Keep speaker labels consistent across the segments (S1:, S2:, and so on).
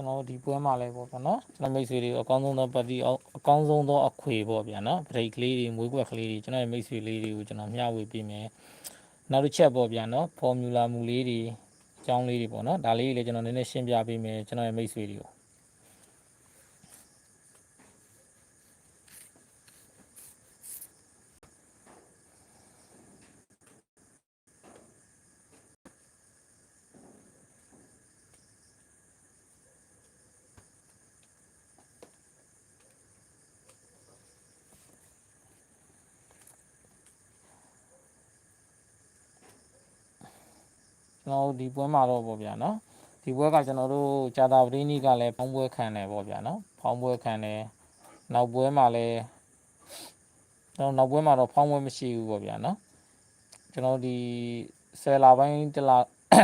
S1: ကျွန်တော်တို့ဒီပွဲမှာလဲပေါ့ဗျာနော်ကျွန်တော်မိတ်ဆွေတွေအကောင်းဆုံးသောပတ်တီအကောင်းဆုံးသောအခွေပေါ့ဗျာနော်ဗရိတ်ကလေးတွေမွေးကွက်ကလေးတွေကျွန်တော်ရဲ့မိတ်ဆွေလေးတွေကိုကျွန်တော်မျှဝေပေးမယ်နောက်တစ်ချက်ပေါ့ဗျာနော်ဖော်မြူလာမူလေးတွေအကြောင်းလေးတွေပေါ့နော်ဒါလေးတွေလည်းကျွန်တော်နည်းနည်းရှင်းပြပေးမယ်ကျွန်တော်ရဲ့မိတ်ဆွေတွေကို ကျွန်တော်တို့ဒီပွဲမှာတော့ပေါ့ဗျာနော်ဒီပွဲကကျွန်တော်တို့ဂျာတာပရင်းနီကလည်းဖောင်းပွဲခံတယ်ပေါ့ဗျာနော်ဖောင်းပွဲခံတယ်နောက်ပွဲမှာလည်းတော့နောက်ပွဲမှာတော့ဖောင်းပွဲမရှိဘူးပေါ့ဗျာနော်ကျွန်တော်တို့ဒီ10လပိုင်းတစ်လ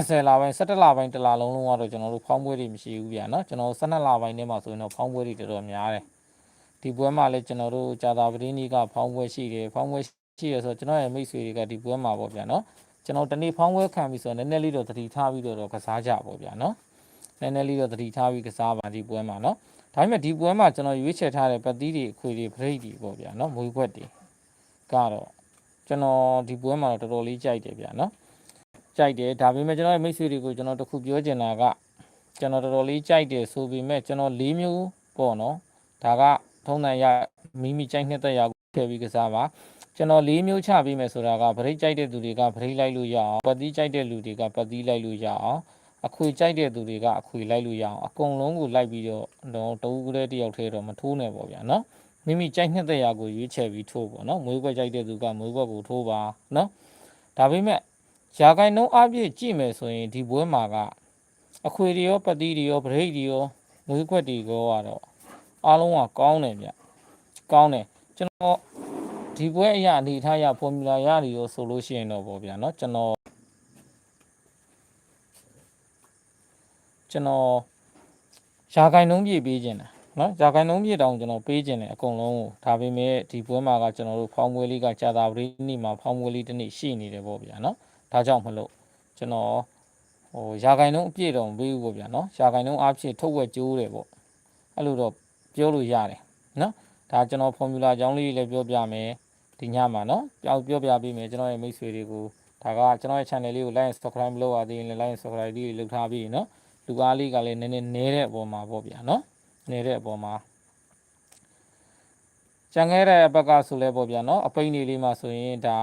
S1: 10လပိုင်း17လပိုင်းတစ်လလုံးလုံးကတော့ကျွန်တော်တို့ဖောင်းပွဲတွေမရှိဘူးဗျာနော်ကျွန်တော်တို့12လပိုင်းထဲမှာဆိုရင်တော့ဖောင်းပွဲတွေတော်တော်များတယ်ဒီပွဲမှာလည်းကျွန်တော်တို့ဂျာတာပရင်းနီကဖောင်းပွဲရှိတယ်ဖောင်းပွဲရှိရဆိုတော့ကျွန်တော်ရဲ့မိတ်ဆွေတွေကဒီပွဲမှာပေါ့ဗျာနော် ကျွန်တော်တနေ့ဖောင်းဝဲခံပြီဆိုတော့နည်းနည်းလေးတော့သတိထားပြီးတော့တော့ကစားကြပေါ့ဗျာနော်နည်းနည်းလေးတော့သတိထားပြီးကစားပါဒီပွဲမှာနော်ဒါပေမဲ့ဒီပွဲမှာကျွန်တော်ရွေးချယ်ထားတဲ့ပတ်သီးတွေအခွေတွေဗရိတ်တွေပေါ့ဗျာနော်မွေးခွက်တွေကတော့ကျွန်တော်ဒီပွဲမှာတော့တော်တော်လေးကြိုက်တယ်ဗျာနော်ကြိုက်တယ်ဒါပေမဲ့ကျွန်တော်ရဲ့မိတ်ဆွေတွေကိုကျွန်တော်တခုပြောချင်တာကကျွန်တော်တော်တော်လေးကြိုက်တယ်ဆိုပေမဲ့ကျွန်တော်၄မျိုးပေါ့နော်ဒါကထုံးတန်ရမိမိကြိုက်နှစ်သက်ရာကိုထည့်ပြီးကစားပါ ကျွန်တော်လေးမျိုးချပေးမယ်ဆိုတာကဗရိတ်ကြိုက်တဲ့သူတွေကဗရိတ်လိုက်လို့ရအောင်ပတ်သီးကြိုက်တဲ့လူတွေကပတ်သီးလိုက်လို့ရအောင်အခွေကြိုက်တဲ့သူတွေကအခွေလိုက်လို့ရအောင်အကုန်လုံးကိုလိုက်ပြီးတော့တော့တဦးကလေးတယောက်တည်းတော့မထိုးနဲ့ပေါ့ဗျာနော်မိမိကြိုက်နှစ်သက်ရာကိုရွေးချယ်ပြီးထိုးပေါ့နော်မွေးခွက်ကြိုက်တဲ့သူကမွေးခွက်ကိုထိုးပါနော်ဒါပေမဲ့ယာကိုင်နှုံးအပြည့်ကြည့်မယ်ဆိုရင်ဒီဘွဲမှာကအခွေတွေရောပတ်သီးတွေရောဗရိတ်တွေရောမွေးခွက်တွေရောကတော့အားလုံးကကောင်းတယ်ဗျကောင်းတယ်ကျွန်တော် ဒီပွဲအရာအနေထားအရဖော်မြူလာရနေရောဆိုလို့ရှိရင်တော့ဗောဗျာเนาะကျွန်တော်ကျွန်တော်ယာကိုင်နှုံးပြည့်ပေးခြင်းတယ်เนาะယာကိုင်နှုံးပြည့်တောင်ကျွန်တော်ပေးခြင်းတယ်အကုန်လုံးကိုဒါပေမဲ့ဒီပွဲမှာကကျွန်တော်တို့ဖောင်းပွဲလေးကကြာတာပရိနိမှာဖောင်းပွဲလေးတစ်နေ့ရှိနေတယ်ဗောဗျာเนาะဒါကြောင့်မလို့ကျွန်တော်ဟိုယာကိုင်နှုံးအပြည့်တော့မပေးဘူးဗောဗျာเนาะယာကိုင်နှုံးအဖြစ်ထုတ်ဝက်ကျိုးတယ်ဗောအဲ့လိုတော့ပြောလို့ရတယ်เนาะဒါကျွန်တော်ဖော်မြူလာအကြောင်းလေးတွေလည်းပြောပြမယ် ဒီညမှာနော်ပြောပြောပြပေးမယ်ကျွန်တော်ရဲ့မိတ်ဆွေတွေကိုဒါကကျွန်တော်ရဲ့ channel လေးကို like and subscribe လုပ်ပါသေးရင် like and subscribe လေးလုပ်ထားပြီးနော်လူကားလေးကလည်းနည်းနည်းနဲတဲ့အပေါ်မှာပေါ့ဗျာနော်နဲတဲ့အပေါ်မှာကြံခဲ့တဲ့အဘက်ကဆိုလဲပေါ့ဗျာနော်အပိန်လေးလေးမှာဆိုရင်ဒါ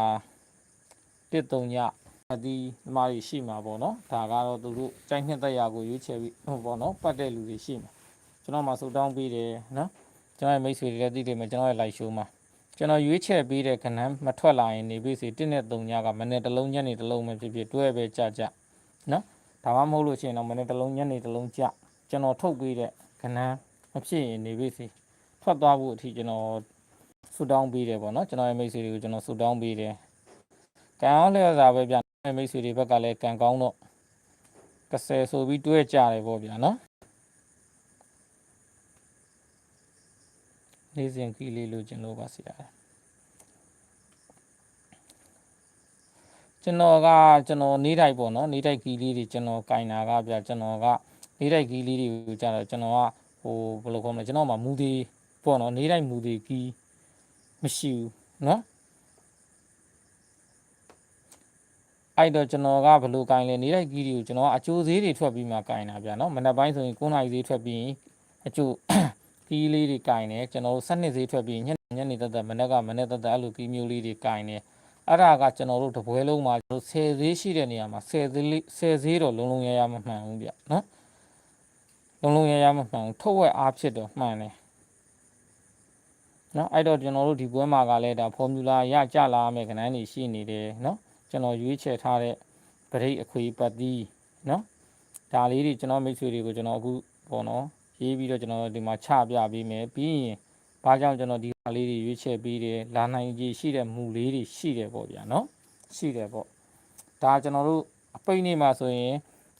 S1: တစ်တုံညအဒီဒီမာကြီးရှိမှာပေါ့နော်ဒါကတော့သူတို့ကြိုက်နှစ်သက်ရာကိုရွေးချယ်ပြီးပေါ့နော်ပတ်တဲ့လူတွေရှိမှာကျွန်တော်မှဆုတောင်းပေးတယ်နော်ကျွန်တော်ရဲ့မိတ်ဆွေတွေလည်းသိတယ်မယ်ကျွန်တော်ရဲ့ live show မှာ ကျွန်တော်ရွေးချယ်ပေးတဲ့ခဏန်းမထွက်လာရင်နေပြီစီ1နဲ့3ညကမနေ့တစ်လုံးညနေတစ်လုံးပဲဖြစ်ဖြစ်တွဲပဲကြကြနော်ဒါမှမဟုတ်လို့ရှိရင်တော့မနေ့တစ်လုံးညနေတစ်လုံးကြကျွန်တော်ထုတ်ပေးတဲ့ခဏန်းမဖြစ်ရင်နေပြီစီထွက်သွားဖို့အထိကျွန်တော်ဆူတောင်းပေးတယ်ပေါ့နော်ကျွန်တော်ရဲ့မိတ်ဆွေတွေကိုကျွန်တော်ဆူတောင်းပေးတယ်ကံအောင်လျော်စာပဲဗျမိတ်ဆွေတွေဘက်ကလည်းကံကောင်းတော့30ဆိုပြီးတွဲကြတယ်ပေါ့ဗျာနော် လေးစဉ်ခီလေးလိုချင်လို့ပါဆရာကျွန်တော်ကကျွန်တော်နေတိုက်ပေါ့နော်နေတိုက်ခီလေးတွေကျွန်တော်ကင်တာကဗျကျွန်တော်ကနေတိုက်ခီလေးတွေကိုကြာတော့ကျွန်တော်ကဟိုဘယ်လိုခေါ်မလဲကျွန်တော်မှမူသေးပေါ့နော်နေတိုက်မူသေးခီမရှိဘူးနော်အဲ့တော့ကျွန်တော်ကဘယ်လိုကင်လဲနေတိုက်ခီတွေကိုကျွန်တော်ကအကျိုးသေးတွေထွက်ပြီးမှကင်တာဗျာနော်မနက်ပိုင်းဆိုရင်9နာရီသေးထွက်ပြီးရင်အကျိုး ကီးလေးတွေကင်တယ်ကျွန်တော်တို့7နှစ်ဈေးထွက်ပြီးညနေညနေတက်တက်မနေ့ကမနေ့တက်တက်အဲ့လိုကီးမျိုးလေးတွေကင်တယ်အဲ့ဒါကကျွန်တော်တို့တပွဲလုံးမှာကျွန်တော်10ဈေးရှိတဲ့နေရာမှာ10ဈေးလေး10ဈေးတော့လုံးလုံးရရမမှန်ဘူးဗျနော်လုံးလုံးရရမမှန်ဘူးထုတ်ဝက်အားဖြစ်တော့မှန်တယ်နော်အဲ့တော့ကျွန်တော်တို့ဒီပွဲမှာကလည်းဒါဖော်မြူလာရကြလာမယ်ခဏန်းနေရှိနေတယ်နော်ကျွန်တော်ရွေးချယ်ထားတဲ့ဗရိတ်အခွေပတ်သီးနော်ဒါလေးတွေကျွန်တော်မိတ်ဆွေတွေကိုကျွန်တော်အခုပေါ့နော် ရေးပြီးတော့ကျွန်တော်ဒီမှာချပြပေးမယ်ပြီးရင်ဘာကြောင့်ကျွန်တော်ဒီဟာလေးတွေရွေးချယ်ပေးတယ်လာနိုင်ကြီးရှိတဲ့မူလေးတွေရှိတယ်ပေါ့ဗျာနော်ရှိတယ်ပေါ့ဒါကျွန်တော်တို့အပိတ်နေမှာဆိုရင်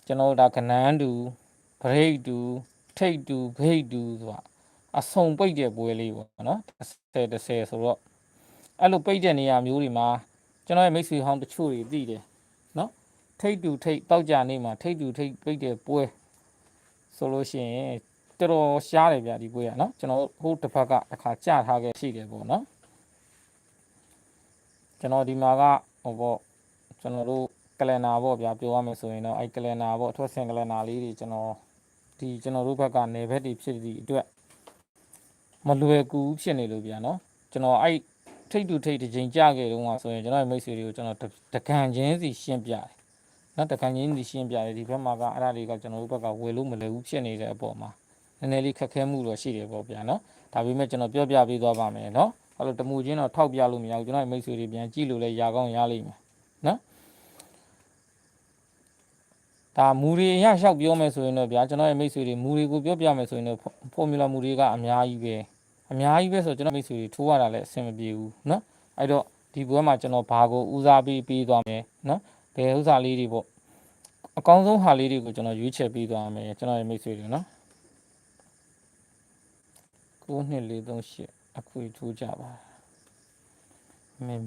S1: ကျွန်တော်တို့ဒါကနန်းတူဘရိတ်တူထိတ်တူဂိတ်တူဆိုတာအစုံပိတ်တဲ့ပွဲလေးပေါ့နော်30 30ဆိုတော့အဲ့လိုပိတ်တဲ့နေရာမျိုးတွေမှာကျွန်တော်ရဲ့မိတ်ဆွေဟောင်းတချို့တွေသိတယ်နော်ထိတ်တူထိတ်တောက်ကြနေမှာထိတ်တူထိတ်ပိတ်တဲ့ပွဲဆိုလို့ရှိရင် တော်တော်ရှားတယ်ဗျဒီပွဲကနော်ကျွန်တော်ဟိုတစ်ဖက်ကတစ်ခါကြာထားခဲ့ရှိတယ်ပေါ့နော်ကျွန်တော်ဒီမှာကဟိုပေါ့ကျွန်တော်တို့ကလန်နာပေါ့ဗျာပြောရမယ်ဆိုရင်တော့အဲ့ကလန်နာပေါ့အထွတ်ဆင်ကလန်နာလေးတွေကျွန်တော်ဒီကျွန်တော်တို့ဘက်ကနေဘက်တွေဖြစ်သည့်အတွက်မလွယ်ကူဖြစ်နေလို့ဗျာနော်ကျွန်တော်အဲ့ထိတ်တူထိတ်တစ်ချိန်ကြာခဲ့တုန်းကဆိုရင်ကျွန်တော်ရဲ့မိတ်ဆွေတွေကိုကျွန်တော်တကန်ချင်းစီရှင်းပြတယ်နော်တကန်ချင်းစီရှင်းပြတယ်ဒီဘက်မှာကအဲ့ဒါတွေကကျွန်တော်တို့ဘက်ကဝယ်လို့မလွယ်ဘူးဖြစ်နေတဲ့အပေါ်မှာန ည်းနည်းလေးခက်ခဲမှုတော့ရှိတယ်ပေါ့ဗျာနော်ဒါပေမဲ့ကျွန်တော်ပြောပြပေးသွားပါမယ်နော်အဲ့လိုတမှုချင်းတော့ထောက်ပြလို့မရဘူးကျွန်တော်ရဲ့မိတ်ဆွေတွေပြန်ကြည့်လို့လည်းຢာကောင်းရလိမ့်မယ်နော်ဒါမူတွေအရလျှောက်ပြောမယ်ဆိုရင်တော့ဗျာကျွန်တော်ရဲ့မိတ်ဆွေတွေမူတွေကိုပြောပြမယ်ဆိုရင်တော့ဖော်မြူလာမူတွေကအများကြီးပဲအများကြီးပဲဆိုကျွန်တော်မိတ်ဆွေတွေထိုးရတာလည်းအဆင်မပြေဘူးနော်အဲ့တော့ဒီဘွဲမှာကျွန်တော်ဘာကိုဦးစားပေးပေးသွားမယ်နော်ဘယ်ဥစ္စာလေးတွေပေါ့အကောင်းဆုံးဟာလေးတွေကိုကျွန်တော်ရွေးချယ်ပေးသွားမယ်ကျွန်တော်ရဲ့မိတ်ဆွေတွေနော် 9နှစ်438အခွေထိုးကြပါမင်း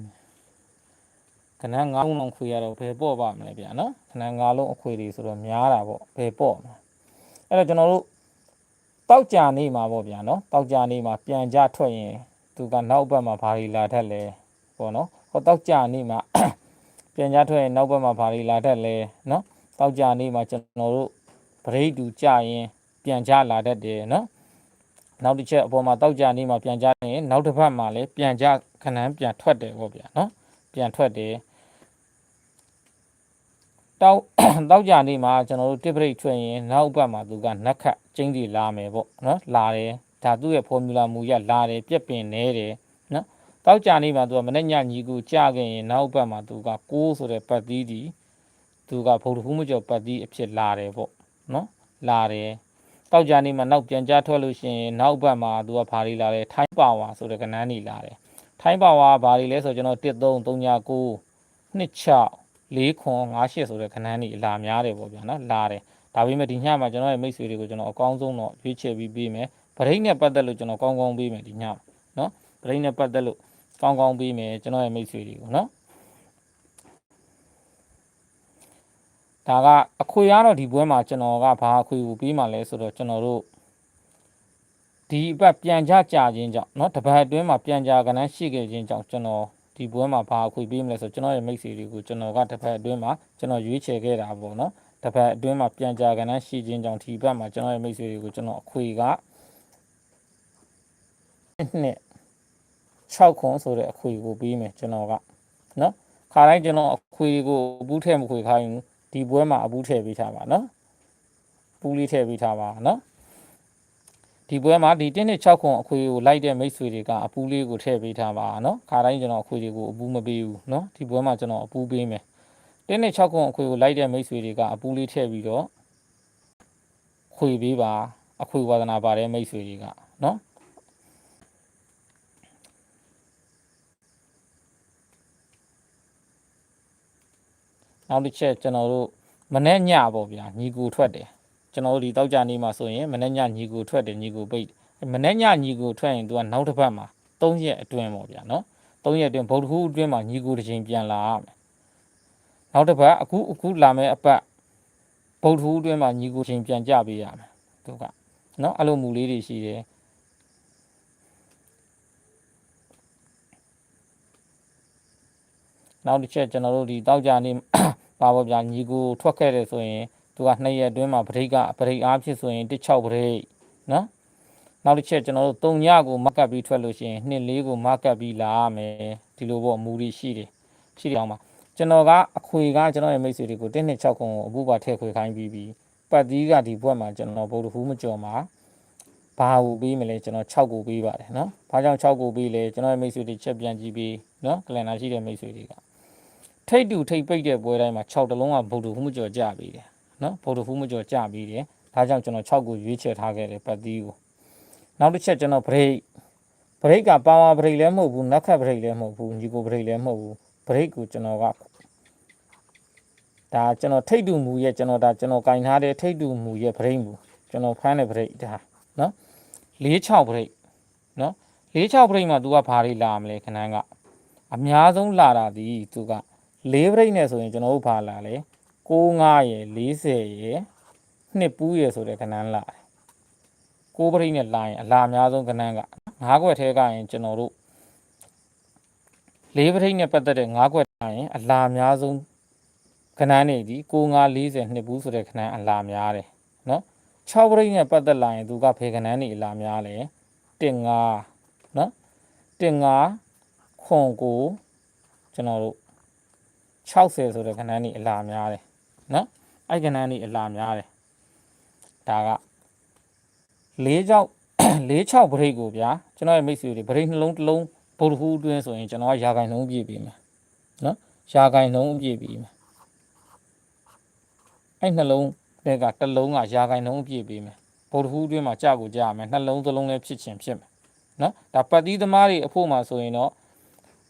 S1: ခဏ9လုံးခွေရတော့ဘယ်ပေါ့ပါမလဲဗျာနော်ခဏ9လုံးအခွေတွေဆိုတော့များတာပေါ့ဘယ်ပေါ့မလဲအဲ့တော့ကျွန်တော်တို့တောက်ကြနေမှာပေါ့ဗျာနော်တောက်ကြနေမှာပြန်ကြထွက်ရင်သူကနောက်ဘက်မှာဘာတွေလာထက်လဲပေါ့နော်ဟောတောက်ကြနေမှာပြန်ကြထွက်ရင်နောက်ဘက်မှာဘာတွေလာထက်လဲနော်တောက်ကြနေမှာကျွန်တော်တို့ဗရိတ်တူကြရင်ပြန်ကြလာတတ်တယ်နော် နောက်တစ်ချက်အပေါ်မှာတောက်ကြနေမှာပြန်ကြရင်နောက်တစ်ဖက်မှာလည်းပြန်ကြခဏန်းပြန်ထွက်တယ်ပေါ့ဗျာနော်ပြန်ထွက်တယ်တောက်တောက်ကြနေမှာကျွန်တော်တို့တစ်ပရိတ်ထွက်ရင်နောက်ဘက်မှာသူကနက်ခတ်ကျင်းစီလာမယ်ပေါ့နော်လာတယ်ဒါသူ့ရဲ့ဖော်မြူလာမူရလာတယ်ပြက်ပင်နေတယ်နော်တောက်ကြနေမှာသူကမနေ့ညညီကူကြခဲ့ရင်နောက်ဘက်မှာသူက6ဆိုတဲ့ပတ်သီးဒီသူကဗုဒ္ဓဟူးမကျော်ပတ်သီးအဖြစ်လာတယ်ပေါ့နော်လာတယ် တောက်ကြနေမှာနောက်ပြန်ကြားထွက်လို့ရှိရင်နောက်ဘက်မှာသူကဘာတွေလာလဲထိုင်းပါဝါဆိုတဲ့ကဏ္ဍနေလာတယ်ထိုင်းပါဝါဘာတွေလဲဆိုကျွန်တော်13 39 26 4ခွန်58ဆိုတဲ့ခဏန်းနေအလာများတယ်ပေါ့ဗျာနော်လာတယ်ဒါပေမဲ့ဒီညမှာကျွန်တော်ရဲ့မိတ်ဆွေတွေကိုကျွန်တော်အကောင်းဆုံးတော့ရွေးချယ်ပြီးပေးမယ်ဗရိတ်နဲ့ပတ်သက်လို့ကျွန်တော်ကောင်းကောင်းပေးမယ်ဒီညမှာနော်ဗရိတ်နဲ့ပတ်သက်လို့ကောင်းကောင်းပေးမယ်ကျွန်တော်ရဲ့မိတ်ဆွေတွေကိုနော် ဒါကအခွေရတော့ဒီပွဲမှာကျွန်တော်ကဘာအခွေကိုပေးမှလဲဆိုတော့ကျွန်တော်တို့ဒီအပတ်ပြန်ကြကြခြင်းကြောင့်เนาะတပတ်အတွင်းမှာပြန်ကြကဏ္ဍရှိခဲ့ခြင်းကြောင့်ကျွန်တော်ဒီပွဲမှာဘာအခွေပေးမလဲဆိုတော့ကျွန်တော်ရဲ့မိတ်ဆွေတွေကိုကျွန်တော်ကတပတ်အတွင်းမှာကျွန်တော်ရွေးချယ်ခဲ့တာပေါ့เนาะတပတ်အတွင်းမှာပြန်ကြကဏ္ဍရှိခြင်းကြောင့်ဒီဘက်မှာကျွန်တော်ရဲ့မိတ်ဆွေတွေကိုကျွန်တော်အခွေကနှစ်6ခွန်ဆိုတဲ့အခွေကိုပေးမယ်ကျွန်တော်ကเนาะခါတိုင်းကျွန်တော်အခွေကိုဘူးထဲမခွေခိုင်းဘူး ဒီပွဲမှာအဘူးထည့်ပေးထားပါနော်ပူးလေးထည့်ပေးထားပါနော်ဒီပွဲမှာဒီတင်းနဲ့6ခုအခွေကိုလိုက်တဲ့မိတ်ဆွေတွေကအပူးလေးကိုထည့်ပေးထားပါနော်ခါတိုင်းကျွန်တော်အခွေတွေကိုအပူးမပေးဘူးနော်ဒီပွဲမှာကျွန်တော်အပူးပေးမယ်တင်းနဲ့6ခုအခွေကိုလိုက်တဲ့မိတ်ဆွေတွေကအပူးလေးထည့်ပြီးတော့ခွေပေးပါအခွေဝါဒနာပါတဲ့မိတ်ဆွေတွေကနော် နောက်တစ်ချက်ကျွန်တော်တို့မနေ့ညပေါ့ဗျာညီကူထွက်တယ်ကျွန်တော်တို့ဒီတောက်ကြနေမှာဆိုရင်မနေ့ညညီကိုထွက်တယ်ညီကိုပိတ်တယ်မနေ့ညညီကိုထွက်ရင်သူကနောက်တစ်ပတ်မှာ3ရက်အတွင်းပေါ့ဗျာနော်3ရက်အတွင်းဗုဒ္ဓဟူးအတွင်းမှာညီကိုတစ်ချိန်ပြန်လာရမယ်နောက်တစ်ပတ်အခုအခုလာမယ့်အပတ်ဗုဒ္ဓဟူးအတွင်းမှာညီကိုတစ်ချိန်ပြန်ကြပေးရမယ်သူကနော်အဲ့လိုမူလေးတွေရှိတယ် နောက်တစ်ချက်ကျွန်တော်တို့ဒီတောက်ကြနေပါပေါ့ဗျာညီကိုထွက်ခဲ့တယ်ဆိုရင်သူက2ရက်အတွင်းမှာဗရိတ်ကဗရိတ်အားဖြစ်ဆိုရင်16ဗရိတ်နော်နောက်တစ်ချက်ကျွန်တော်တို့3ညကိုမကပ်ပြီးထွက်လို့ရှိရင်2 4ကိုမကပ်ပြီးလာရမယ်ဒီလိုပေါ့မူတွေရှိတယ်ရှိတယ်အောင်ပါကျွန်တော်ကအခွေကကျွန်တော်ရဲ့မိတ်ဆွေတွေကို1နှစ်6ခုကိုအပူပါထည့်ခွေခိုင်းပြီးပြီးပတ်သီးကဒီဘွက်မှာကျွန်တော်ဗုဒ္ဓဟူးမကြော်မှာဘာကိုပေးမလဲကျွန်တော်6ကိုပေးပါတယ်နော်ဘာကြောင့်6ကိုပေးလဲကျွန်တော်ရဲ့မိတ်ဆွေတွေချက်ပြန်ကြည့်ပြီးနော်ကလန်နာရှိတဲ့မိတ်ဆွေတွေက ထိတ်တူထိတ်ပိတ်တဲ့ပွဲတိုင်းမှာ6တလုံးကဗုဒ္ဓဟူးမကြော်ကြပြီးတယ်နော်ဗုဒ္ဓဟူးမကျော်ကြပြီးတယ်ဒါကြောင့်ကျွန်တော်6ကိုရွေးချယ်ထားခဲ့တယ်ပတ်သီးကိုနောက်တစ်ချက်ကျွန်တော်ဘရိတ်ဘရိတ်ကပါဝါဘရိတ်လည်းမဟုတ်ဘူးနက်ခတ်ဘရိတ်လည်းမဟုတ်ဘူးညီကိုဘရိတ်လည်းမဟုတ်ဘူးဘရိတ်ကိုကျွန်တော်ကဒါကျွန်တော်ထိတ်တူမူရဲ့ကျွန်တော်ဒါကျွန်တော်ကင်ထားတဲ့ထိတ်တူမူရဲ့ဘရိတ်မူကျွန်တော်ဖမ်းတဲ့ဘရိတ်ဒါနော်46ဘရိတ်နော်46ဘရိတ်မှာ तू ကဘာတွေလာမလဲခဏန်းကအများဆုံးလာတာဒီ तू က 4ဘရိတ်နဲ့ဆိုရင်ကျွန်တော်တို့ဘာလာလဲ65ရယ်40ရယ်နှစ်ပူးရယ်ဆိုတဲ့ခဏန်းလာတယ်ကိုးပရိနဲ့လာရင်အလားအများဆုံးခဏန်းကငါးခွက်ထဲကရင်ကျွန်တော်တို့လေးပရိနဲ့ပတ်သက်တဲ့ငါးခွက်ထားရင်အလားအများဆုံးခဏန်းနေဒီကို9 40နှစ်ပူးဆိုတဲ့ခဏန်းအလားများတယ်နော်6ပရိနဲ့ပတ်သက်လာရင်သူကဖေခဏန်းနေအလားများတယ်တင်9နော်တင်9ခွန်ကိုကျွန်တော်တို့ 60ဆိုတဲ့ခဏန်းနေအလားများတယ်နော်အဲ့ခဏန်းနေအလားများတယ်ဒါက၄ကြောက်၄6ပရိကိုဗျာကျွန်တော်ရဲ့မိတ်ဆွေတွေပရိနှလုံးတစ်လုံးဗုဒ္ဓဟူးအတွင်းဆိုရင်ကျွန်တော်ကရာဂိုင်နှုံးပြည့်ပြီမယ်နော်ရာဂိုင်နှုံးပြည့်ပြီမယ်အဲ့နှလုံးတွေကတစ်လုံးကရာဂိုင်နှုံးပြည့်ပြီမယ်ဗုဒ္ဓဟူးအတွင်းမှာကြာကိုကြာမယ်နှလုံးသလုံးလည်းဖြစ်ချင်းဖြစ်မယ်နော်ဒါပတ်တိသမားတွေအဖို့မှာဆိုရင်တော့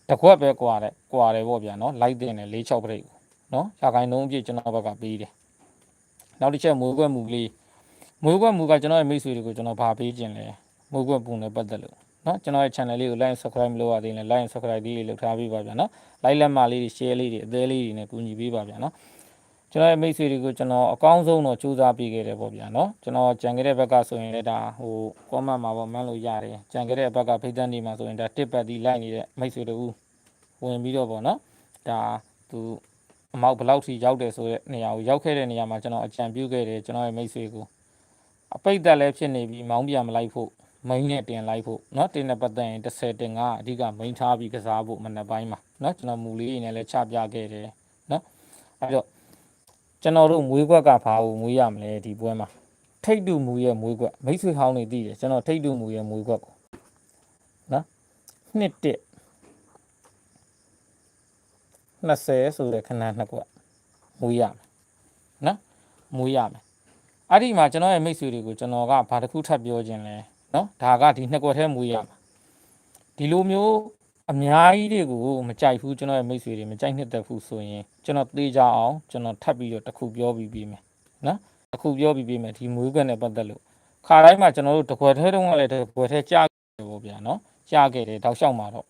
S1: တကွက်ပဲကွာတယ်ကွာတယ်ပေါ့ဗျာနော်လိုက်တင်တယ်၄6ပရိကိုနော်ရာဂိုင်နှုံးပြည့်ကျွန်တော်ဘက်ကပေးတယ်နောက်တစ်ချက်မွေးကွက်မူကလေးမွေးကွက်မူကကျွန်တော်ရဲ့မိတ်ဆွေတွေကိုကျွန်တော်ဗာပေးခြင်းလဲမွေးကွက်ပုံနဲ့ပတ်သက်လို့နော်ကျွန်တော်ရဲ့ channel လေးကို like and subscribe မလုပ်ရသေးရင် like and subscribe လေးလုပ်ထားပေးပါဗျာနော် like လက်မလေးတွေ share လေးတွေအသေးလေးတွေနဲ့ကူညီပေးပါဗျာနော် ကျွန်တော်ရဲ့မိတ်ဆွေတွေကိုကျွန်တော်အကောင်းဆုံးတော့စူးစမ်းပေးခဲ့တယ်ပေါ့ဗျာနော်ကျွန်တော်ကြံခဲ့တဲ့ဘက်ကဆိုရင်လည်းဒါဟို comment မှာပေါ့မှန်းလို့ရတယ်ကြံခဲ့တဲ့ဘက်ကဖိတ်တန်းနေမှာဆိုရင်ဒါတစ်ပတ်ဒီ like နေတဲ့မိတ်ဆွေတို့ဝင်ပြီးတော့ပေါ့နော်ဒါသူအမောက်ဘယ်လောက်ထိရောက်တယ်ဆိုတဲ့နေရာကိုရောက်ခဲ့တဲ့နေရာမှာကျွန်တော်အကြံပြုခဲ့တယ်ကျွန်တော်ရဲ့မိတ်ဆွေကိုအပိတ်သက်လည်းဖြစ်နေပြီးမောင်းပြန်မလိုက်ဖို့ မိန်းနဲ့တင်လိုက်ဖို့เนาะတင်တဲ့ပတ်သက်ရင်30တင်ကအဓိကမိန်းထားပြီးကစားဖို့မနက်ပိုင်းမှာเนาะကျွန်တော်မူလေးတွေနဲ့လည်းချပြခဲ့တယ်เนาะအဲ့တော့ ကျွန်တော်တို့မွေးကွက်ကဘာလို့မွေးရမလဲဒီပွဲမှာထိတ်တူမူရဲ့မွေးကွက်မိတ်ဆွေဟောင်းတွေသိတယ်ကျွန်တော်ထိတ်တူမူရဲ့မွေးကွက်ကိုနော်နှစ်တက်20ဆိုတဲ့ခဏနှစ်ကွက်မွေးရမယ်နော်မွေးရမယ်အဲ့ဒီမှာကျွန်တော်ရဲ့မိတ်ဆွေတွေကိုကျွန်တော်ကဘာတစ်ခုထပ်ပြောခြင်းလဲနော်ဒါကဒီနှစ်ကွက်ထဲမွေးရမှာဒီလိုမျိုး အများကြီးတွေကိုမကြိုက်ဘူးကျွန်တော်ရဲ့မိတ်ဆွေတွေမကြိုက်နှစ်သက်ဘူးဆိုရင်ကျွန်တော်သေးကြအောင်ကျွန်တော်ထပ်ပြီးတော့တစ်ခုပြောပြီးပြီးမယ်နော်တစ်ခုပြောပြီးပြီးမယ်ဒီမွေးကွက်နဲ့ပတ်သက်လို့ခါတိုင်းမှာကျွန်တော်တို့တစ်ခွက်ထဲတုန်းကလည်းတစ်ခွက်ထဲကြားခဲ့ပေါ့ဗျာနော်ကြားခဲ့တယ်တောက်လျှောက်မှာတော့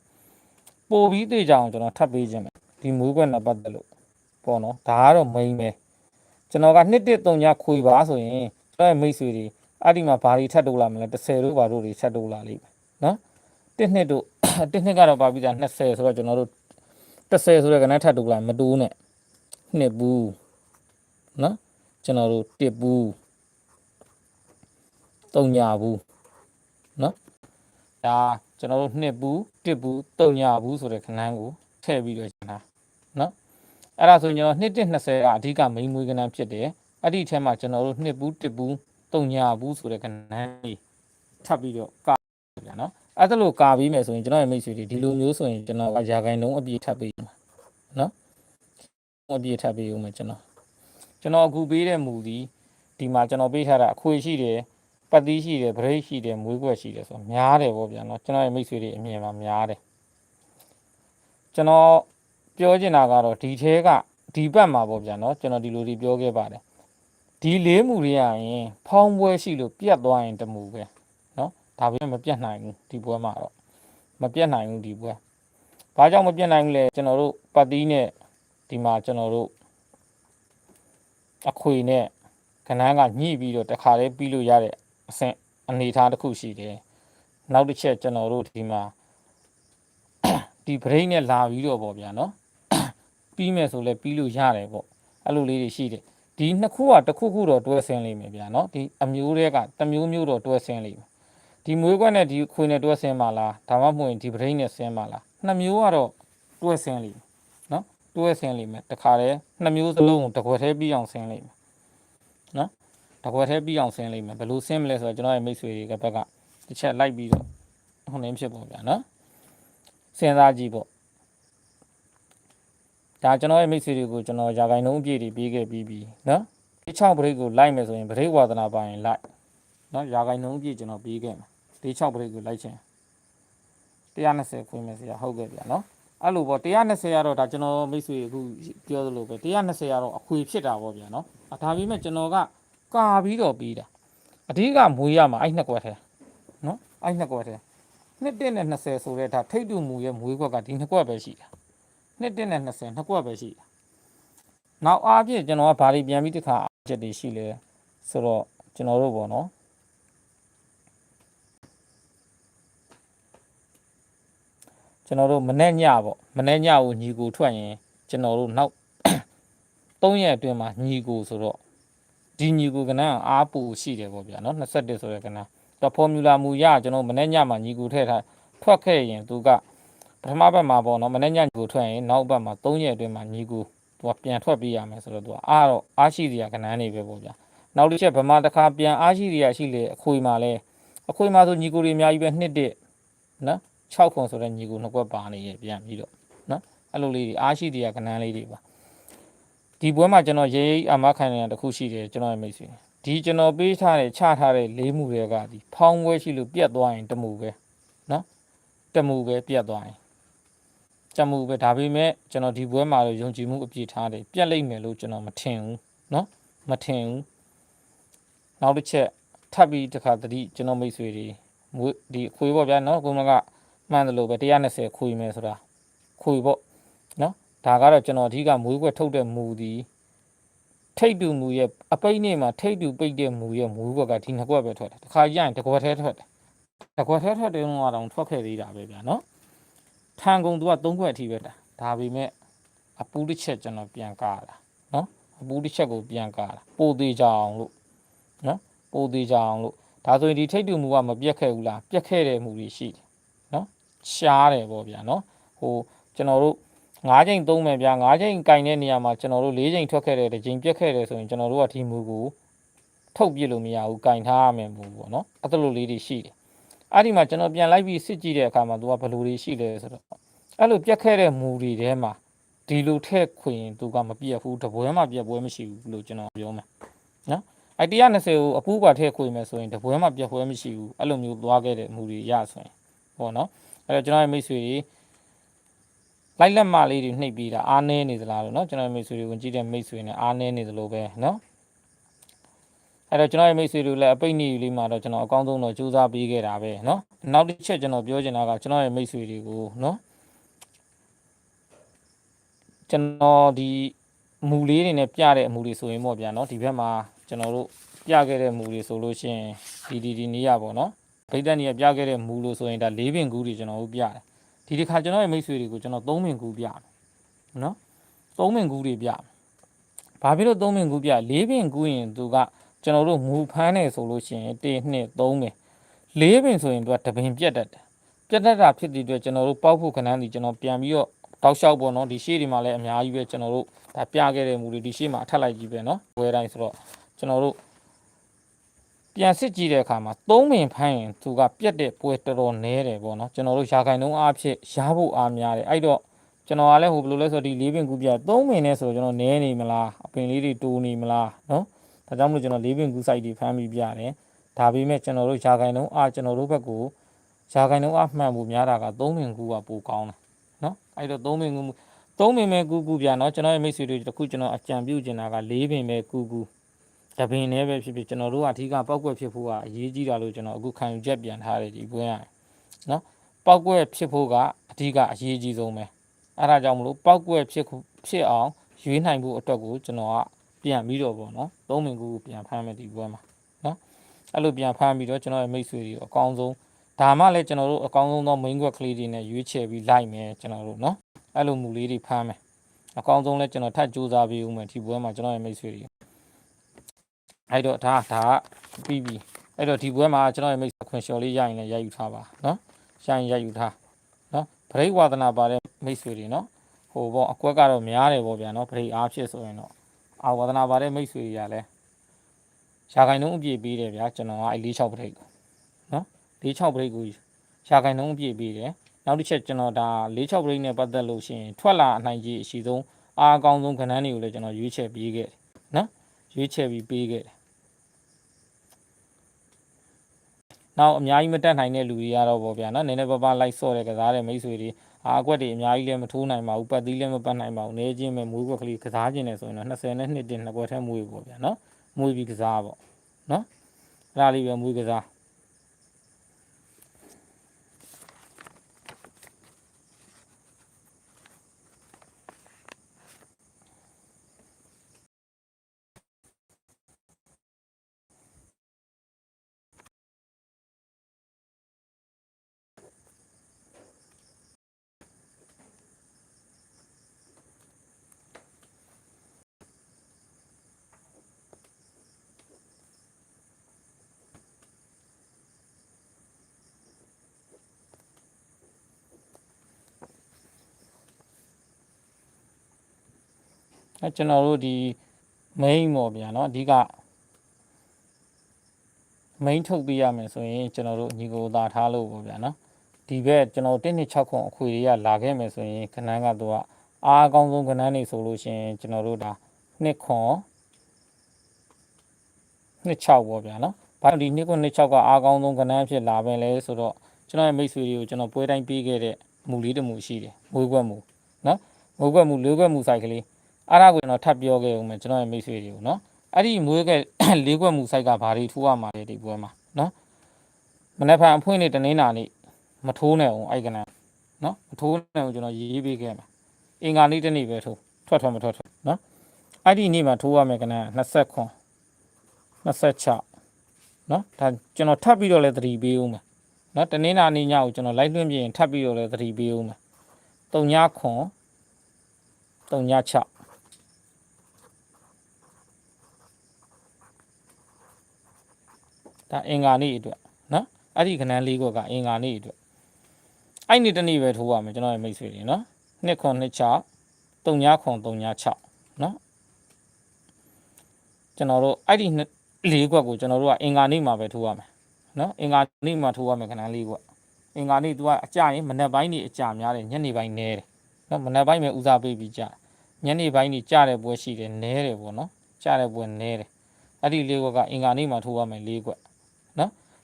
S1: ပို့ပြီးသေးကြအောင်ကျွန်တော်ထပ်ပေးခြင်းမယ်ဒီမွေးကွက်နဲ့ပတ်သက်လို့ပေါ့နော်ဒါကတော့ main ပဲကျွန်တော်ကနှစ်တစ်သုံးညခွေပါဆိုရင်ကျွန်တော်ရဲ့မိတ်ဆွေတွေအဲ့ဒီမှာဘာတွေထပ်တိုးလာမလဲ30တို့ဘာတို့တွေထပ်တိုးလာလိမ့်မယ်နော် တစ်နှစ်တို့တစ်နှစ်ကတော့ပါပြီးသား20ဆိုတော့ကျွန်တော်တို့30ဆိုတဲ့ကဏ္ဍထပ်တိုးလာမတိုးနဲ့နှစ်ဘူးနော်ကျွန်တော်တို့တစ်ဘူးတုံညာဘူးနော်ဒါကျွန်တော်တို့နှစ်ဘူးတစ်ဘူးတုံညာဘူးဆိုတဲ့ခဏန်းကိုထည့်ပြီးတော့ကျန်တာနော်အဲ့ဒါဆိုရင်ကျွန်တော်နှစ်တစ်20ကအဓိကမိန်မွေးကဏ္ဍဖြစ်တယ်အဲ့ဒီအထက်မှာကျွန်တော်တို့နှစ်ဘူးတစ်ဘူးတုံညာဘူးဆိုတဲ့ကဏ္ဍလေးထပ်ပြီးတော့ကာဗျာနော် အဲ့ဒါလိုကာပြီးမယ်ဆိုရင်ကျွန်တော်ရဲ့မိတ်ဆွေတွေဒီလိုမျိုးဆိုရင်ကျွန်တော်ကရာခိုင်လုံးအပြည့်ထပ်ပေးမှာနော်အပြည့်ထပ်ပေးဦးမယ်ကျွန်တော်ကျွန်တော်အခုပေးတဲ့မူဒီဒီမှာကျွန်တော်ပေးထားတာအခွေရှိတယ်ပတ်သီးရှိတယ်ဗရိတ်ရှိတယ်မွေးကွက်ရှိတယ်ဆိုတော့များတယ်ပေါ့ဗျာနော်ကျွန်တော်ရဲ့မိတ်ဆွေတွေအမြင်မှာများတယ်ကျွန်တော်ပြောချင်တာကတော့ဒီထဲကဒီဘက်မှာပေါ့ဗျာနော်ကျွန်တော်ဒီလိုတွေပြောခဲ့ပါတယ်ဒီလေးမူတွေရရင် ဖောင်းပွဲရှိလို့ပြတ်သွားရင်တမူပဲ ဒါပေမဲ့မပြတ်နိုင်ဘူးဒီပွဲမှာတော့မပြတ်နိုင်ဘူးဒီပွဲဘာကြောင့်မပြတ်နိုင်ဘူးလဲကျွန်တော်တို့ပတ်တီးနဲ့ဒီမှာကျွန်တော်တို့အခွေနဲ့ခဏကညှိပြီးတော့တခါလေးပြီးလို့ရတဲ့အဆင့်အနေထားတစ်ခုရှိတယ်နောက်တစ်ချက်ကျွန်တော်တို့ဒီမှာဒီ brain နဲ့လာပြီးတော့ပေါ့ဗျာနော်ပြီးမယ်ဆိုလဲပြီးလို့ရတယ်ပေါ့အဲ့လိုလေးတွေရှိတယ်ဒီနှစ်ခုကတစ်ခုခုတော့တွဲဆင်းလိမ့်မယ်ဗျာနော်ဒီအမျိုးတွေကတစ်မျိုးမျိုးတော့တွဲဆင်းလိမ့်မယ် ဒီမွေးကွက်နဲ့ဒီခွေနဲ့တွဲဆင်းပါလားဒါမှမဟုတ်ဒီပရိနဲ့ဆင်းပါလားနှစ်မျိုးကတော့တွဲဆင်းလိမ့်မယ်နော်တွဲဆင်းလိမ့်မယ်တခါတည်းနှစ်မျိုးစလုံးကိုတကွက်သေးပြီးအောင်ဆင်းလိမ့်မယ်နော်တကွက်သေးပြီးအောင်ဆင်းလိမ့်မယ်ဘယ်လိုဆင်းမလဲဆိုတော့ကျွန်တော်ရဲ့မိတ်ဆွေတွေကဘက်ကတစ်ချက်လိုက်ပြီးတော့ဟိုနေဖြစ်ပေါ့ဗျာနော်စဉ်းစားကြည့်ပေါ့ဒါကျွန်တော်ရဲ့မိတ်ဆွေတွေကိုကျွန်တော်ယာကိုင်းလုံးအပြည့်တွေပေးခဲ့ပြီးပြီနော်ဒီ6ဘရိတ်ကိုလိုက်မယ်ဆိုရင်ဘရိတ်ဝါသနာပါရင်လိုက်နော်ယာကိုင်းလုံးအပြည့်ကျွန်တော်ပေးခဲ့မှာ 46 break ကိုလိုက်ခြင်း120ခွင့်မယ်ဆရာဟုတ်ကဲ့ဗျာနော်အဲ့လိုပေါ့120ကတော့ဒါကျွန်တော်မိတ်ဆွေအခုပြောသလိုပဲ120ကတော့အခွေဖြစ်တာပေါ့ဗျာနော်ဒါပေမဲ့ကျွန်တော်ကကာပြီးတော့ပြီးတာအဓိကမူရမှာအဲ့နှစ်ကွက်ထဲနော်အဲ့နှစ်ကွက်ထဲနှစ်တက်နဲ့20ဆိုတဲ့ဒါထိတ်တူမူရဲ့မွေးကွက်ကဒီနှစ်ကွက်ပဲရှိတာနှစ်တက်နဲ့20နှစ်ကွက်ပဲရှိတာနောက်အားဖြင့်ကျွန်တော်ကဘာတွေပြန်ပြီးတစ်ခါအချက်တွေရှိလဲဆိုတော့ကျွန်တော်တို့ပေါ့နော် ကျွန်တော်တို့မနေ့ညပေါ့မနေ့ညကိုညီကိုထွက်ရင်ကျွန်တော်တို့နောက်3ရက်အတွင်းမှာညီကိုဆိုတော့ဒီညီကိုကဏ္ဍအားပူရှိတယ်ပေါ့ဗျာနော်21ဆိုတဲ့ကဏ္ဍတော့ဖော်မြူလာမူရကျွန်တော်မနေ့ညမှာညီကိုထည့်ထားထွက်ခဲ့ရင်သူကပထမဘက်မှာပေါ့နော်မနေ့ညညီကိုထွက်ရင်နောက်ဘက်မှာ3ရက်အတွင်းမှာညီကိုသူကပြန်ထွက်ပြေးရမယ်ဆိုတော့သူကအားတော့အားရှိစရာကဏ္ဍနေပဲပေါ့ဗျာနောက်တစ်ချက်ဗမာတစ်ခါပြန်အားရှိစရာရှိလေအခွေမှာလဲအခွေမှာဆိုညီကိုတွေအများကြီးပဲနှစ်တစ်နော် 6ခုဆိုတဲ့ညီကိုနှစ်ကွက်ပါနေရပြန်ပြီးတော့နော်အဲ့လိုလေးတွေအားရှိစရာကဏ္ဍလေးတွေပါဒီပွဲမှာကျွန်တော်ရေးရေးအမခံနေတာတစ်ခုရှိတယ်ကျွန်တော်ရဲ့မိတ်ဆွေဒီကျွန်တော်ပေးထားတဲ့ချထားတဲ့လေးမှုတွေကဒီဖောင်းပွဲရှိလို့ပြတ်သွားရင်တမှုပဲနော်တမှုပဲပြတ်သွားရင်တမှုပဲဒါပေမဲ့ကျွန်တော်ဒီပွဲမှာတော့ယုံကြည်မှုအပြည့်ထားတယ်ပြတ်လိမ့်မယ်လို့ကျွန်တော်မထင်ဘူးနော်မထင်ဘူးနောက်တစ်ချက်ထပ်ပြီးတစ်ခါတတိကျွန်တော်မိတ်ဆွေတွေမွေးဒီခွေပေါ့ဗျာနော်ကိုမက မှန်တယ်လို့ပဲ120ခွေမယ်ဆိုတာခွေပေါ့နော်ဒါကတော့ကျွန်တော်အဓိကမွေးခွက်ထုတ်တဲ့မူဒီထိတ်တူမူရဲ့အပိတ်နေမှာထိတ်တူပိတ်တဲ့မူရဲ့မွေးခွက်ကဒီနှစ်ခွက်ပဲထွက်တယ်တစ်ခါရရင်တစ်ခွက်သေးထွက်တယ်တစ်ခွက်သေးထွက်တဲ့တော့တော့ထွက်ခဲ့သေးတာပဲဗျာနော်ထန်ကုန်သူက၃ခွက်အထိပဲတာဒါပေမဲ့အပူတစ်ချက်ကျွန်တော်ပြန်ကားလာနော်အပူတစ်ချက်ကိုပြန်ကားလာပိုသေးကြအောင်လို့နော်ပိုသေးကြအောင်လို့ဒါဆိုရင်ဒီထိတ်တူမူကမပြတ်ခဲ့ဘူးလားပြတ်ခဲ့တဲ့မူတွေရှိတယ်နော် ရှားတယ်ပေါ့ဗျာနော်ဟိုကျွန်တော်တို့၅ချိန်သုံးမယ်ဗျာ၅ချိန်ကင်တဲ့နေရာမှာကျွန်တော်တို့၄ချိန်ထွက်ခဲ့တဲ့တစ်ချိန်ပြက်ခဲ့တယ်ဆိုရင်ကျွန်တော်တို့ကဒီမူကိုထုတ်ပြစ်လို့မရဘူးကင်ထားရမယ်မူပေါ့နော်အဲ့လိုလေးတွေရှိတယ်အဲ့ဒီမှာကျွန်တော်ပြန်လိုက်ပြီးစစ်ကြည့်တဲ့အခါမှာသူကဘယ်လိုတွေရှိလဲဆိုတော့အဲ့လိုပြက်ခဲ့တဲ့မူတွေထဲမှာဒီလိုထက်ခွင်သူကမပြက်ဘူးတပွဲမှပြက်ပွဲမရှိဘူးလို့ကျွန်တော်ပြောမယ်နော်အဲ့120ကိုအပူပါထက်ခွင်မယ်ဆိုရင်တပွဲမှပြက်ပွဲမရှိဘူးအဲ့လိုမျိုးသွားခဲ့တဲ့မူတွေရဆိုရင်ပေါ့နော် အဲ့တော့ကျွန်တော်ရဲ့မိတ်ဆွေတွေ လိုက်လက်မလေးတွေနှိပ်ပြီးတာအားနည်းနေသလားလို့เนาะကျွန်တော်ရဲ့မိတ်ဆွေတွေဝင်ကြည့်တဲ့မိတ်ဆွေနဲ့အားနည်းနေသလိုပဲเนาะအဲ့တော့ကျွန်တော်ရဲ့မိတ်ဆွေတွေလည်းအပိတ်နေလေးမှာတော့ကျွန်တော်အကောင်းဆုံးတော့စူးစမ်းပေးခဲ့တာပဲเนาะနောက်တစ်ချက်ကျွန်တော်ပြောချင်တာကကျွန်တော်ရဲ့မိတ်ဆွေတွေကိုเนาะကျွန်တော်ဒီမူလေးတွေနဲ့ပြတဲ့အမူတွေဆိုရင်ပေါ့ဗျာเนาะဒီဘက်မှာကျွန်တော်တို့ပြခဲ့တဲ့မူတွေဆိုလို့ရှိရင်ဒီဒီဒီနေရပေါ့เนาะ ဗိဒ္ဓနီကပြခဲ့တဲ့မူလို့ဆိုရင်ဒါ၄ပင်ကူးတွေကျွန်တော်တို့ပြတယ်ဒီတစ်ခါကျွန်တော်ရဲ့မိတ်ဆွေတွေကိုကျွန်တော်သုံးပင်ကူးပြမယ်နော်သုံးပင်ကူးတွေပြမယ်ဘာဖြစ်လို့သုံးပင်ကူးပြလေးပင်ကူးရင်သူကကျွန်တော်တို့မူဖမ်းနေဆိုလို့ရှိရင်1 2 3ပင်လေးပင်ဆိုရင်သူကတပင်ပြတ်တတ်တယ်ပြတ်တတ်တာဖြစ်တဲ့အတွက်ကျွန်တော်တို့ပောက်ဖို့ခဏန်းဒီကျွန်တော်ပြန်ပြီးတော့တောက်လျှောက်ပေါ့နော်ဒီရှေ့ဒီမှာလည်းအများကြီးပဲကျွန်တော်တို့ဒါပြခဲ့တဲ့မူတွေဒီရှေ့မှာအထက်လိုက်ကြီးပဲနော်ဝဲတိုင်းဆိုတော့ကျွန်တော်တို့ ပြန်စစ်ကြည့်တဲ့အခါမှာသုံးပင်ဖမ်းရင်သူကပြက်တဲ့ပွဲတော်တော်နဲတယ်ပေါ့နော်ကျွန်တော်တို့ရာခိုင်နှုန်းအားဖြင့်ရဖို့အားများတယ်အဲ့တော့ကျွန်တော်ကလည်းဟိုဘယ်လိုလဲဆိုတော့ဒီလေးပင်ကူပြသုံးပင်နဲ့ဆိုတော့ကျွန်တော်နဲနေမလားအပင်လေးတွေတိုးနေမလားနော်ဒါကြောင့်မလို့ကျွန်တော်လေးပင်ကူ site တွေဖမ်းပြီးပြတယ်ဒါပေမဲ့ကျွန်တော်တို့ရာခိုင်နှုန်းအားကျွန်တော်တို့ဘက်ကိုရာခိုင်နှုန်းအားမှန်ဖို့များတာကသုံးပင်ကူကပိုကောင်းတယ်နော်အဲ့တော့သုံးပင်ကူသုံးပင်ပဲကူကူပြနော်ကျွန်တော်ရဲ့မိတ်ဆွေတွေတခုကျွန်တော်အကြံပြုချင်တာကလေးပင်ပဲကူကူ တပင်နဲ့ပဲဖြစ်ဖြစ်ကျွန်တော်တို့ကအထူးကပောက်ကွက်ဖြစ်ဖို့ကအရေးကြီးတာလို့ကျွန်တော်အခုခံယူချက်ပြန်ထားတယ်ဒီပွဲရနော်ပောက်ကွက်ဖြစ်ဖို့ကအထူးကအရေးကြီးဆုံးပဲအဲ့ဒါကြောင့်မလို့ပောက်ကွက်ဖြစ်ဖြစ်အောင်ရွေးနိုင်ဖို့အတွက်ကိုကျွန်တော်ကပြန်ပြီးတော့ပေါ့နော်သုံးမင်ကူကိုပြန်ဖမ်းမယ်ဒီပွဲမှာနော်အဲ့လိုပြန်ဖမ်းပြီးတော့ကျွန်တော်ရဲ့မိတ်ဆွေတွေအကောင်းဆုံးဒါမှလည်းကျွန်တော်တို့အကောင်းဆုံးသော main ကွက်ကလေးတွေနဲ့ရွေးချယ်ပြီးလိုက်မယ်ကျွန်တော်တို့နော်အဲ့လိုမူလေးတွေဖမ်းမယ်အကောင်းဆုံးလည်းကျွန်တော်ထပ်ကြိုးစားပေးဦးမယ်ဒီပွဲမှာကျွန်တော်ရဲ့မိတ်ဆွေတွေ အဲ့တော့ဒါဒါကပြီးပြီအဲ့တော့ဒီပွဲမှာကျွန်တော်ရဲ့မိတ်ဆွေခွန်လျှော်လေးရရင်လည်းရယူထားပါနော်ရရင်ရယူထားနော်ဗရိတ်ဝါသနာပါတဲ့မိတ်ဆွေတွေနော်ဟိုပေါ့အကွက်ကတော့များတယ်ပေါ့ဗျာနော်ဗရိတ်အားဖြစ်ဆိုရင်တော့အာဝါသနာပါတဲ့မိတ်ဆွေတွေကလည်းရှာခိုင်နှုံးအပြည့်ပေးတယ်ဗျာကျွန်တော်ကအဲ့၄6ဗရိတ်ကိုနော်၄6ဗရိတ်ကိုရှာခိုင်နှုံးအပြည့်ပေးတယ်နောက်တစ်ချက်ကျွန်တော်ဒါ၄6ဗရိတ်နဲ့ပတ်သက်လို့ရှိရင်ထွက်လာအနိုင်ကြီးအရှိဆုံးအားအကောင်းဆုံးခဏန်းတွေကိုလည်းကျွန်တော်ရွေးချယ်ပေးခဲ့တယ်နော်ရွေးချယ်ပြီးပေးခဲ့တယ် နောက်အများကြီးမတက်နိုင်တဲ့လူတွေကတော့ဗောဗျာနော်နည်းနည်းပါးပါးလိုက်ဆော့တဲ့ကစားတဲ့မိတ်ဆွေတွေအာအကွက်တွေအများကြီးလည်းမထိုးနိုင်ပါဘူးပတ်သီးလည်းမပတ်နိုင်ပါဘူးနေချင်းပဲမွေးကွက်ကလေးကစားခြင်းနဲ့ဆိုရင်တော့20နဲ့နှစ်တင်နှစ်ကွက်ထဲမွေးဗောဗျာနော်မွေးပြီးကစားဗောနော်အဲ့ဒါလေးပဲမွေးကစား အဲကျွန်တော်တို့ဒီ main ပေါ့ဗျာเนาะအဓိက main ထုတ်ပြရမယ်ဆိုရင်ကျွန်တော်တို့ညီကိုသာထားလို့ပေါ့ဗျာเนาะဒီဘက်ကျွန်တော်1နှစ်6ခွန်အခွေတွေကလာခဲ့မယ်ဆိုရင်ခဏန်းကတော့အားအကောင်းဆုံးခဏန်းနေဆိုလို့ရှိရင်ကျွန်တော်တို့ဒါ2ခွန်2 6ပေါ့ဗျာเนาะဘာလို့ဒီ2ခွန်2 6ကအားကောင်းဆုံးခဏန်းဖြစ်လာပဲလဲဆိုတော့ကျွန်တော်ရဲ့မိတ်ဆွေတွေကိုကျွန်တော်ပွဲတိုင်းပြီးခဲ့တဲ့မူလေးတစ်မူရှိတယ်မွေးကွက်မူเนาะမွေးကွက်မူလေးကွက်မူဆိုင်ကလေး အဲ့ဒါကိုကျွန်တော်ထပ်ပြောခဲ့ဦးမယ်ကျွန်တော်ရဲ့မိတ်ဆွေတွေကိုနော်အဲ့ဒီမွေးကလေးကွက်မူဆိုင်ကဘာတွေထိုးရမှာလဲဒီပွဲမှာနော်မနေ့ဖန်အဖွင့်နေတနင်္လာနေ့မထိုးနဲ့အောင်အဲ့ကနနော်မထိုးနဲ့အောင်ကျွန်တော်ရေးပေးခဲ့မှာအင်္ဂါနေ့တနေ့ပဲထိုးထွက်ထွက်မထွက်ထွက်နော်အဲ့ဒီနေ့မှာထိုးရမယ်ကန29 26နော်ဒါကျွန်တော်ထပ်ပြီးတော့လဲသတိပေးဦးမယ်နော်တနင်္လာနေ့ညကိုကျွန်တော်လိုက်လွှင့်ပြင်ထပ်ပြီးတော့လဲသတိပေးဦးမယ်39 39 6 ဒါအင်္ဂါနေ့အတွက်နော်အဲ့ဒီခဏန်းလေးခွက်ကအင်္ဂါနေ့အတွက်အဲ့နေ့တစ်နေ့ပဲထိုးရမယ်ကျွန်တော်ရဲ့မိတ်ဆွေတွေနော်2ခွန်2 6 3ညခွန်3ည6နော်ကျွန်တော်တို့အဲ့ဒီနှစ်လေးခွက်ကိုကျွန်တော်တို့ကအင်္ဂါနေ့မှာပဲထိုးရမယ်နော်အင်္ဂါနေ့မှာထိုးရမယ်ခဏန်းလေးခွက်အင်္ဂါနေ့ तू ကအကြရင်မနက်ပိုင်းနေအကြများတယ်ညနေပိုင်းနဲတယ်နော်မနက်ပိုင်းပဲဦးစားပေးပြီးကြညနေပိုင်းနေကြတဲ့ပွဲရှိတယ်နဲတယ်ပေါ့နော်ကြတဲ့ပွဲနဲတယ်အဲ့ဒီလေးခွက်ကအင်္ဂါနေ့မှာထိုးရမယ်လေးခွက်နော်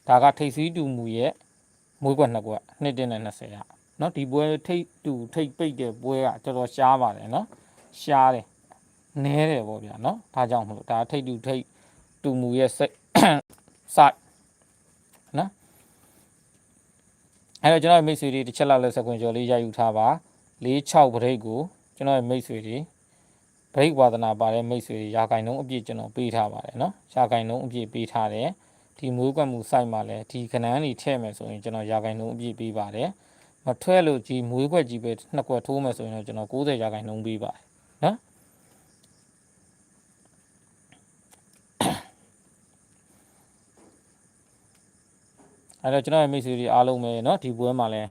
S1: ဒါကထိပ်စည်းတူမူရဲ့မွေးကွက်နှစ်ကွက်နှစ်တင်းနဲ့20ရနော်ဒီပွဲထိပ်တူထိပ်ပိတ်တဲ့ပွဲကတော်တော်ရှားပါတယ်နော်ရှားတယ်နဲတယ်ပေါ့ဗျာနော်ဒါကြောင့်မလို့ဒါထိပ်တူထိပ်တူမူရဲ့စိတ် site နော်အဲ့တော့ကျွန်တော်ရဲ့မိတ်ဆွေတွေတစ်ချက်လောက်လဲစကွန်ကျော်လေးရယူထားပါ၄6ဗရိတ်ကိုကျွန်တော်ရဲ့မိတ်ဆွေတွေဗရိတ်ဝါသနာပါတဲ့မိတ်ဆွေတွေရာဂိုင်နှုံးအပြည့်ကျွန်တော်ပေးထားပါတယ်နော်ရာဂိုင်နှုံးအပြည့်ပေးထားတယ် ဒီမွေးကွက်မှု site မှာလည်းဒီခဏန်းလေးထည့်မယ်ဆိုရင်ကျွန်တော်ရာခိုင်နှုန်းအပြည့်ပေးပါတယ်မထွက်လို့ဒီမွေးကွက်ကြီးပဲနှစ်ကွက်ထိုးမယ်ဆိုရင်တော့ကျွန်တော်90ရာခိုင်နှုန်းပေးပါတယ်နော်အဲ့တော့ကျွန်တော်ရဲ့မိတ်ဆွေတွေအားလုံးပဲเนาะဒီပွဲမှာလည်း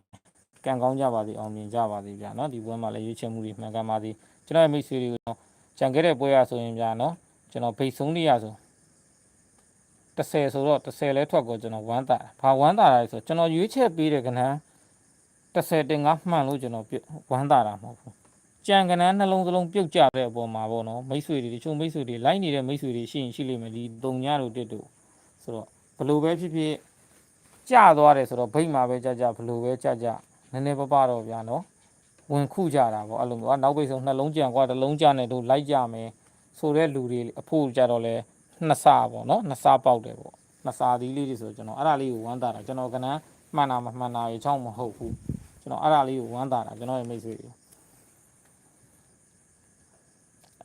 S1: ကံကောင်းကြပါစေအောင်မြင်ကြပါစေဗျာเนาะဒီပွဲမှာလည်းရွေးချယ်မှုတွေမှန်ကန်ပါစေကျွန်တော်ရဲ့မိတ်ဆွေတွေကိုကြံခဲ့တဲ့ပွဲရဆိုရင်ဗျာเนาะကျွန်တော်ဖိတ်ဆုံးလေးရဆို 30ဆိုတော့30လဲထွက်ကိုကျွန်တော်ဝမ်းတာဘာဝမ်းတာလဲဆိုကျွန်တော်ရွေးချက်ပေးတဲ့ကဏ္ဍ30တင်ငါမှန်လို့ကျွန်တော်ဝမ်းတာတာမဟုတ်ဘူးကြံကဏ္ဍနှလုံးစလုံးပြုတ်ကြတဲ့အပေါ်မှာပေါ့နော်မိတ်ဆွေတွေတချို့မိတ်ဆွေတွေလိုက်နေတဲ့မိတ်ဆွေတွေရှိရင်ရှိလိမ့်မယ်ဒီတုံညတို့တစ်တို့ဆိုတော့ဘလို့ပဲဖြစ်ဖြစ်ကြသွားတယ်ဆိုတော့ဗိတ်မှာပဲကြကြဘလို့ပဲကြကြနည်းနည်းပပတော့ဗျာနော်ဝင်ခုကြတာပေါ့အဲ့လိုမျိုးကနောက်ပိတ်ဆုံးနှလုံးကြံกว่าတစ်လုံးကြနဲ့တို့လိုက်ကြမယ်ဆိုတဲ့လူတွေအဖို့ကြတော့လဲ နှစ်ဆပေါ့နော်နှစ်ဆပေါက်တယ်ပေါ့နှစ်ဆသီးလေးတွေဆိုတော့ကျွန်တော်အဲ့ဒါလေးကိုဝမ်းတာတာကျွန်တော်ကနန်းမှန်တာမမှန်တာရေချောင်းမဟုတ်ဘူးကျွန်တော်အဲ့ဒါလေးကိုဝမ်းတာတာကျွန်တော်ရဲ့မိတ်ဆွေတွေ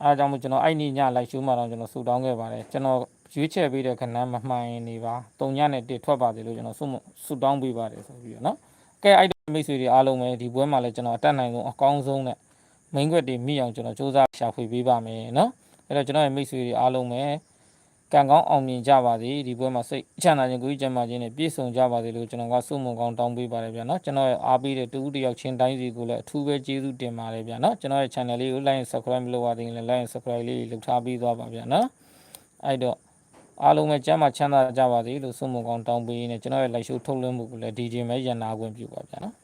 S1: အားကြောင့်မို့ကျွန်တော်အဲ့ဒီညလိုက်ရှုမှတော့ကျွန်တော်ဆူတောင်းခဲ့ပါတယ်ကျွန်တော်ရွေးချယ်ပေးတဲ့ခဏမမှန်ရင်နေပါတုံညနဲ့တစ်ထွက်ပါစေလို့ကျွန်တော်ဆုဆူတောင်းပေးပါတယ်ဆိုပြီးတော့နော်ကဲအဲ့ဒီမိတ်ဆွေတွေအားလုံးပဲဒီပွဲမှာလည်းကျွန်တော်အတက်နိုင်ဆုံးအကောင်းဆုံးနဲ့မိန်ခွက်တွေမိအောင်ကျွန်တော်စူးစမ်းရှာဖွေပေးပါမယ်နော်အဲ့တော့ကျွန်တော်ရဲ့မိတ်ဆွေတွေအားလုံးပဲ ကံကောင်းအောင်မြင်ကြပါစေဒီပွဲမှာစိတ်ချမ်းသာခြင်းကိုယ်ကြီးကျန်းမာခြင်းနဲ့ပြည့်စုံကြပါစေလို့ကျွန်တော်ကဆုမွန်ကောင်းတောင်းပေးပါတယ်ဗျာနော်ကျွန်တော်ရဲ့အားပေးတဲ့တူဦးတယောက်ချင်းတိုင်းစီကိုလည်းအထူးပဲကျေးဇူးတင်ပါတယ်ဗျာနော်ကျွန်တော်ရဲ့ channel လေးကို like and subscribe မလုပ်ရသေးရင်လည်း like and subscribe လေးလုပ်ထားပြီးသွားပါဗျာနော်အဲ့တော့အားလုံးပဲကျမ်းမာချမ်းသာကြပါစေလို့ဆုမွန်ကောင်းတောင်းပေးနေကျွန်တော်ရဲ့ live show ထုတ်လွှင့်မှုကိုလည်း DJ မဲရန်နာခွင့်ပြုပါဗျာနော်